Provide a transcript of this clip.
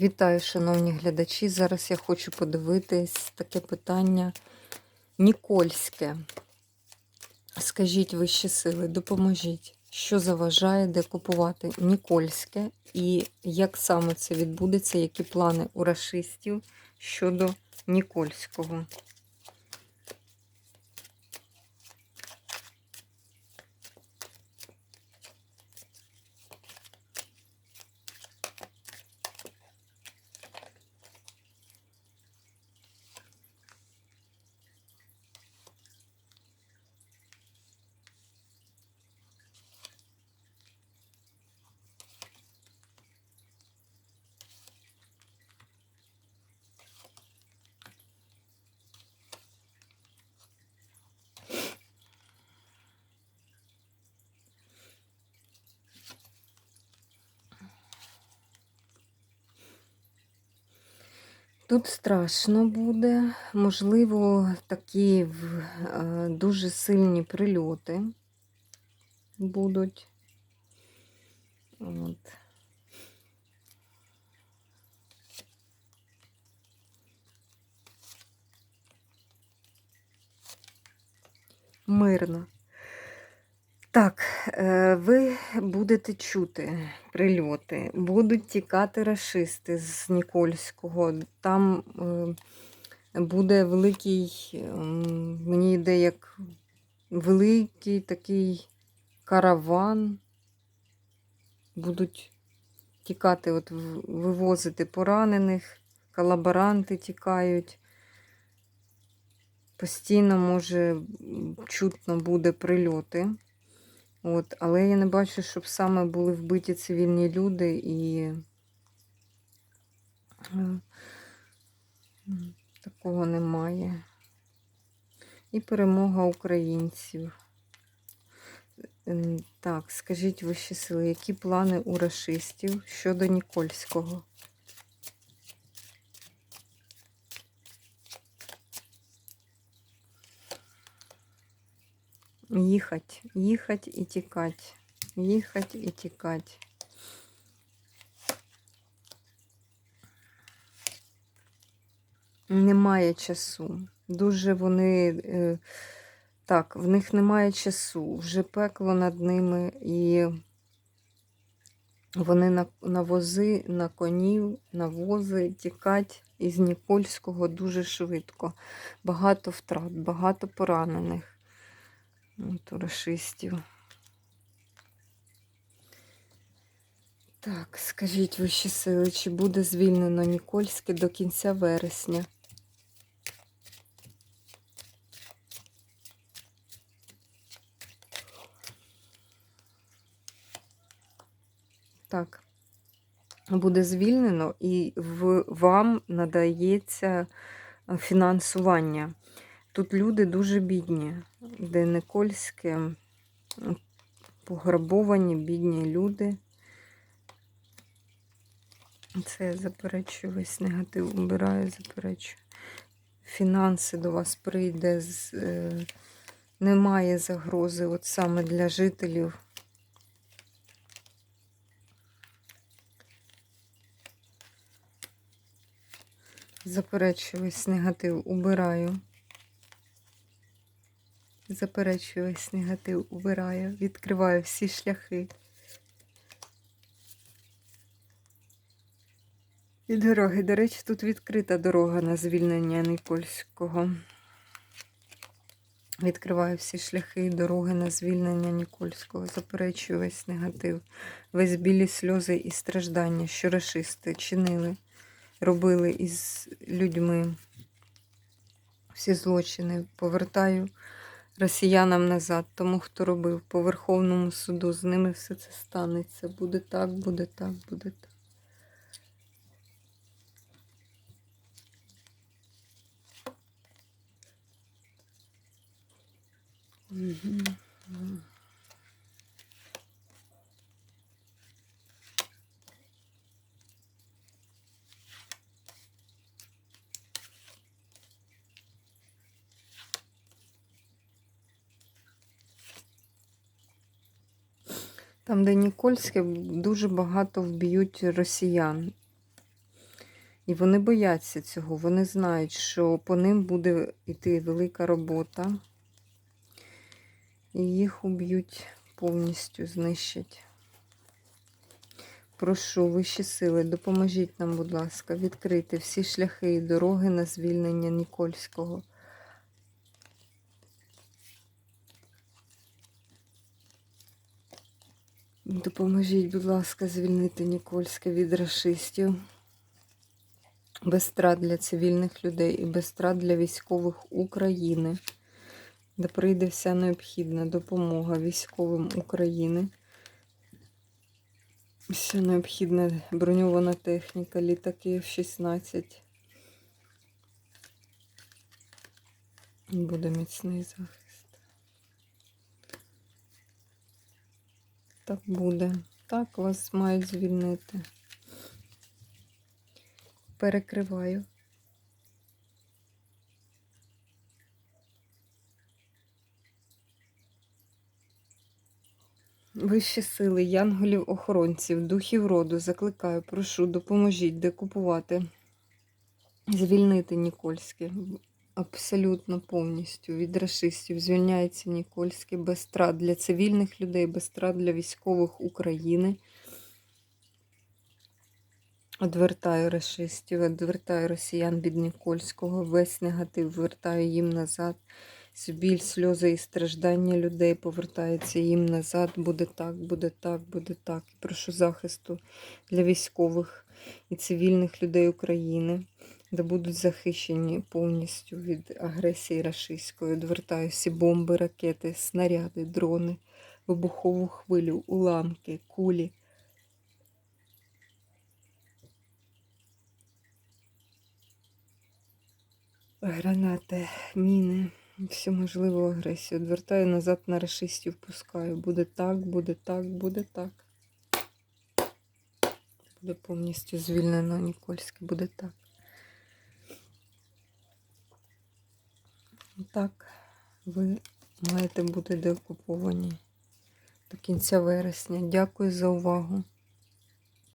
Вітаю, шановні глядачі. Зараз я хочу подивитись таке питання Нікольське. Скажіть вищі сили, допоможіть, що заважає де купувати Нікольське і як саме це відбудеться, які плани у рашистів щодо Нікольського. Тут страшно буде, можливо, такі е, дуже сильні прильоти будуть. От. Мирно. Так, е, ви будете чути прильоти, будуть тікати рашисти з Нікольського. Там е, буде великий, ем, мені йде як великий такий караван. Будуть тікати, от вивозити поранених, колаборанти тікають. Постійно, може, чутно буде прильоти. От, але я не бачу, щоб саме були вбиті цивільні люди і е, такого немає. І перемога українців. Ем, Так, скажіть вищі сили, які плани у рашистів щодо Нікольського? Їхать, їхать і тікать. Їхать і тікать. Немає часу. Дуже вони. е, Так, в них немає часу. Вже пекло над ними, і вони на, на вози, на конів, на вози тікать із Нікольського дуже швидко. Багато втрат, багато поранених. У. Так, скажіть вищі сили, чи буде звільнено Нікольське до кінця вересня? Так, буде звільнено і в, вам надається фінансування. Тут люди дуже бідні, де Никольське, пограбовані, бідні люди. Це я заперечую весь негатив, убираю, заперечую. Фінанси до вас прийде, з, е, немає загрози, от саме для жителів. Заперечую весь негатив, убираю. Заперечую весь негатив, убираю, відкриваю всі шляхи. І дороги. До речі, тут відкрита дорога на звільнення Нікольського. Відкриваю всі шляхи дороги на звільнення Нікольського. Заперечую весь негатив, весь білі сльози і страждання, що рашисти чинили, робили із людьми. Всі злочини повертаю росіянам назад, тому хто робив по Верховному суду. З ними все це станеться. Буде так, буде так, буде так. Мгм. Там, де Нікольське, дуже багато вб'ють росіян. І вони бояться цього. Вони знають, що по ним буде йти велика робота. І їх уб'ють повністю, знищать. Прошу, вищі сили, допоможіть нам, будь ласка, відкрити всі шляхи і дороги на звільнення Нікольського. Допоможіть, будь ласка, звільнити Нікольське від рашистів. Без страт для цивільних людей і без страт для військових України, де прийде вся необхідна допомога військовим України. Вся необхідна броньована техніка, літаки F-16. Буде міцний захист. Так буде. Так вас мають звільнити. Перекриваю. Вищі сили, янголів, охоронців, духів роду, закликаю, прошу, допоможіть декупувати, звільнити Нікольське. Абсолютно повністю від рашистів звільняється Нікольське без страт для цивільних людей, без страт для військових України. Одвертаю рашистів, одвертаю росіян від Нікольського, весь негатив вертаю їм назад. Біль, сльози і страждання людей повертаються їм назад. Буде так, буде так, буде так. Прошу захисту для військових і цивільних людей України, де будуть захищені повністю від агресії рашистської. Одвертаю всі бомби, ракети, снаряди, дрони, вибухову хвилю, уламки, кулі. Гранати, міни, всю можливу агресію. Відвертаю назад на расистів, пускаю. Буде так, буде так, буде так. Буде повністю звільнено Нікольське, буде так. Так, ви маєте бути деокуповані до кінця вересня. Дякую за увагу.